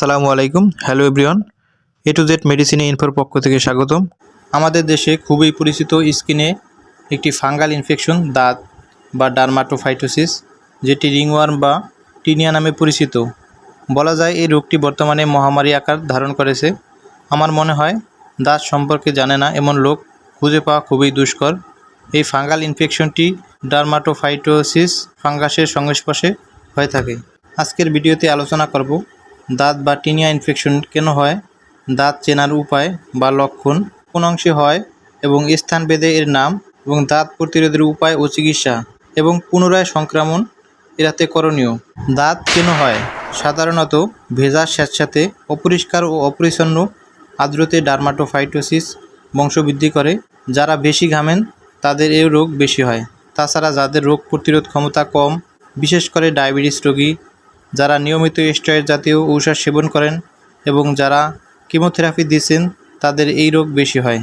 আসসালামু আলাইকুম। Hello everyone A to Z মেডিসিনে ইনফোর পক্ষ থেকে স্বাগতম। আমাদের দেশে খুবই পরিচিত স্কিনে একটি ফাঙ্গাল ইনফেকশন, দাঁত বা ডার্মাটোফাইটোসিস, যেটি রিংওয়ার্ম বা টিনিয়া নামে পরিচিত। বলা যায়, এই রোগটি বর্তমানে মহামারী আকার ধারণ করেছে। আমার মনে হয়, দাঁত সম্পর্কে জানে না এমন লোক খুঁজে পাওয়া খুবই দুষ্কর। এই ফাঙ্গাল ইনফেকশনটি ডার্মাটোফাইটোসিস ফাঙ্গাসের সংস্পর্শে হয়ে থাকে। আজকের ভিডিওতে আলোচনা করব দাঁত বা টিনিয়া ইনফেকশন কেন হয়? দাঁত চেনার উপায় বা লক্ষণ কোন অংশে হয় এবং স্থান ভেদে এর নাম এবং দাঁত প্রতিরোধের উপায় ও চিকিৎসা এবং পুনরায় সংক্রমণ এড়াতে করণীয়। দাঁত কেন হয়? সাধারণত ভেজা স্যাঁতস্যাঁতে অপরিষ্কার ও অপরিচ্ছন্ন আর্দ্রতে ডার্মাটোফাইটোসিস বংশবৃদ্ধি করে। যারা বেশি ঘামেন, তাদের এই রোগ বেশি হয়। তাছাড়া যাদের রোগ প্রতিরোধ ক্ষমতা কম, বিশেষ করে ডায়াবেটিস রোগী যারা নিয়মিত স্টেরয়েড জাতীয় ঔষধ সেবন করেন এবং যারা কিমোথেরাপি দিচ্ছেন, তাদের এই রোগ বেশি হয়।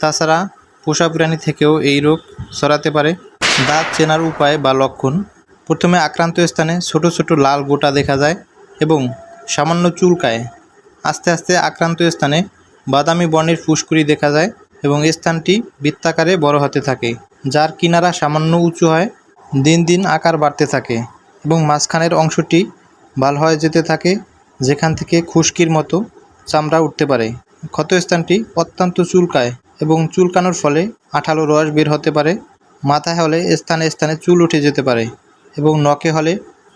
তাছাড়া পোষা প্রাণী থেকেও এই রোগ ছড়াতে পারে। দাঁত চেনার উপায় বা লক্ষণ। প্রথমে আক্রান্ত স্থানে ছোট ছোট লাল গোটা দেখা যায় এবং সামান্য চুলকায়। আস্তে আস্তে আক্রান্ত স্থানে বাদামি বর্ণের ফুসকুড়ি দেখা যায় এবং স্থানটি বৃত্তাকারে বড় হতে থাকে, যার কিনারা সামান্য উঁচু হয়। দিন দিন আকার বাড়তে থাকে। এবং মাঝখানের অংশটি ভালো হয়ে যেতে থাকে, যেখান থেকে খুশকির মতো চামড়া উঠতে পারে। ক্ষতস্থানটি অত্যন্ত চুলকায় এবং চুলকানোর ফলে আঠালো রস বের হতে পারে মাথায় হলে স্থানে স্থানে চুল উঠে যেতে পারে এবং নখে হলে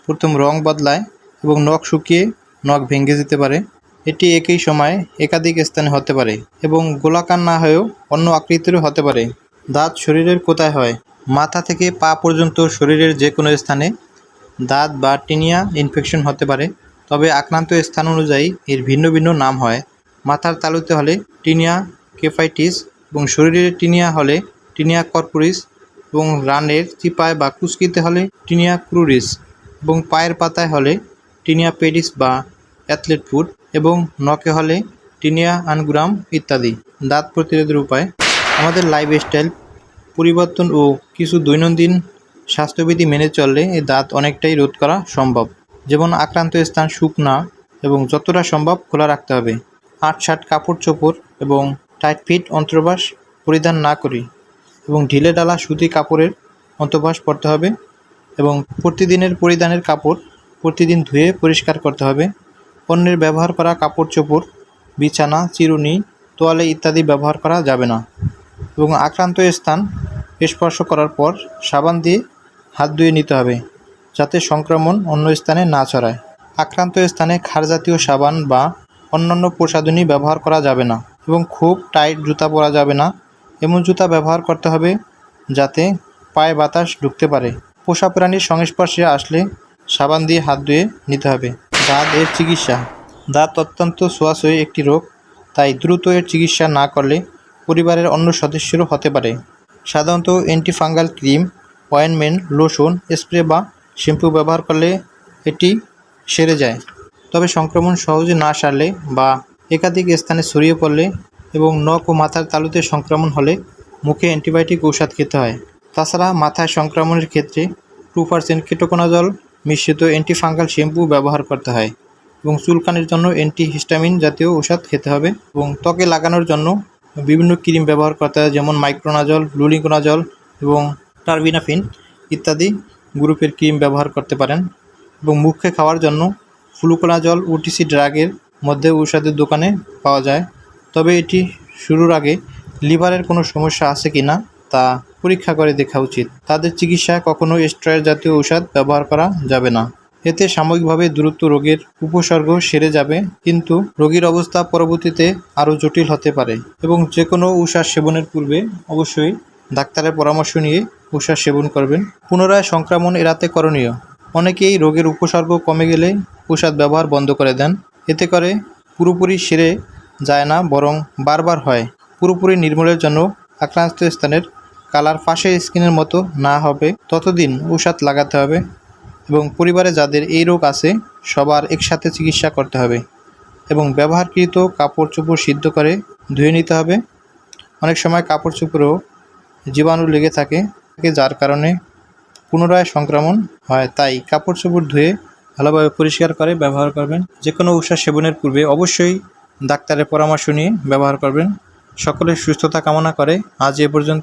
প্রথম রং বদলায় এবং নখ শুকিয়ে নখ ভেঙে যেতে পারে। এটি একই সময়ে একাধিক স্থানে হতে পারে এবং গোলাকার না হয়েও অন্য আকৃতিরও হতে পারে। দাঁত শরীরের কোথায় হয়? মাথা থেকে পা পর্যন্ত শরীরের যে কোনো স্থানে দাঁত বা টিনিয়া ইনফেকশন হতে পারে, তবে আক্রান্ত স্থান অনুযায়ী এর ভিন্ন ভিন্ন নাম হয়। মাথার তালুতে হলে টিনিয়া কেফাইটিস এবং শরীরের টিনিয়া হলে টিনিয়া কর্পোরিস এবং রানের চিপায় বা কুচকিতে হলে টিনিয়া ক্রুরিস এবং পায়ের পাতায় হলে টিনিয়া পেডিস বা অ্যাথলেট ফুড এবং নখে হলে টিনিয়া আনগ্রাম ইত্যাদি। দাঁত প্রতিরোধের উপায়। আমাদের লাইফস্টাইল পরিবর্তন ও কিছু দৈনন্দিন স্বাস্থ্যবিধি মেনে চললে এই দাঁত অনেকটাই রোধ করা সম্ভব। যেমন আক্রান্ত স্থান শুকনা এবং যতটা সম্ভব খোলা রাখতে হবে। আট শার্ট কাপড় চোপড় এবং টাইট ফিট অন্তর্বাস পরিধান না করি এবং ঢিলে ডালা সুতি কাপড়ের অন্তর্বাস পরতে হবে এবং প্রতিদিনের পরিধানের কাপড় প্রতিদিন ধুয়ে পরিষ্কার করতে হবে। অন্যের ব্যবহার করা কাপড় চোপড়, বিছানা, চিরুনি, তোয়ালে ইত্যাদি ব্যবহার করা যাবে না। এবং আক্রান্ত স্থান স্পর্শ করার পর সাবান দিয়ে হাত ধুয়ে নিতে হবে, যাতে সংক্রমণ অন্য স্থানে না ছড়ায়। আক্রান্ত স্থানে ক্ষার জাতীয় সাবান বা অন্যান্য প্রসাধনী ব্যবহার করা যাবে না এবং খুব টাইট জুতা পরা যাবে না। এমন জুতা ব্যবহার করতে হবে যাতে পায়ে বাতাস ঢুকতে পারে। পোষা প্রাণীর সংস্পর্শে আসলে সাবান দিয়ে হাত ধুয়ে নিতে হবে। দাঁত এর চিকিৎসা। দাঁত অত্যন্ত ছোঁয়াছুঁয়ি একটি রোগ, তাই দ্রুত এর চিকিৎসা না করলে পরিবারের অন্য সদস্যেরও হতে পারে। সাধারণত antifungal cream ointment, lotion, spray বা শ্যাম্পু ব্যবহার করলে এটি সেরে যায়। তবে সংক্রমণ সহজে না সারলে বা একাধিক স্থানে ছড়িয়ে পড়লে এবং নখ ও মাথার তালুতে সংক্রমণ হলে মুখে অ্যান্টিবায়োটিক ঔষধ খেতে হয়। তাছাড়া মাথায় সংক্রমণের ক্ষেত্রে টু পার্সেন্ট কেটোকোনাজল মিশ্রিত অ্যান্টিফাঙ্গাল শ্যাম্পু ব্যবহার করতে হয় এবং চুলকানির জন্য অ্যান্টিহিস্টামিন জাতীয় ঔষধ খেতে হবে এবং ত্বকে লাগানোর জন্য বিভিন্ন ক্রিম ব্যবহার করতে হয়, যেমন মাইক্রোনাজল লুলিকোনাজল এবং টার্বিনাফিন ইত্যাদি গ্রুপের ক্রিম ব্যবহার করতে পারেন এবং মুখে খাওয়ার জন্য ফ্লুকোনাজল ওটিসি ড্রাগের মধ্যে ঔষধের দোকানে পাওয়া যায়। তবে এটি শুরুর আগে লিভারের কোনো সমস্যা আছে কি না তা পরীক্ষা করে দেখা উচিত। তাদের চিকিৎসায় কখনো স্টেরয়েড জাতীয় ঔষধ ব্যবহার করা যাবে না। এতে সাময়িকভাবে দ্রুত রোগের উপসর্গ সেরে যাবে, কিন্তু রোগীর অবস্থা পরবর্তীতে আরও জটিল হতে পারে এবং যে কোনো ঔষধ সেবনের পূর্বে অবশ্যই ডাক্তারের পরামর্শ নিয়ে ঔষধ সেবন করবেন। পুনরায় সংক্রমণ এড়াতে করণীয়। অনেকেই রোগের উপসর্গ কমে গেলে ঔষধ ব্যবহার বন্ধ করে দেন। এতে করে পুরোপুরি সেরে যায় না, বরং বারবার হয়। পুরোপুরি নির্মূলের জন্য আক্রান্ত স্থানের কালার ফাঁসে স্কিনের মতো না হবে। ততদিন ঔষধ লাগাতে হবে এবং পরিবারে যাদের এই রোগ আছে, সবার একসাথে চিকিৎসা করতে হবে এবং ব্যবহারকৃত কাপড় চোপড় সিদ্ধ করে ধুয়ে নিতে হবে। অনেক সময় কাপড় চোপড়েও জীবাণু লেগে থাকে। যার কারণে পুনরায় সংক্রমণ হয়। তাই কাপড় চোপড় ধুয়ে ভালোভাবে পরিষ্কার করে ব্যবহার করবেন। যে কোনো ঔষধ সেবনের পূর্বে অবশ্যই ডাক্তারের পরামর্শ নিয়ে ব্যবহার করবেন। সকলের সুস্থতা কামনা করে আজ এ পর্যন্ত।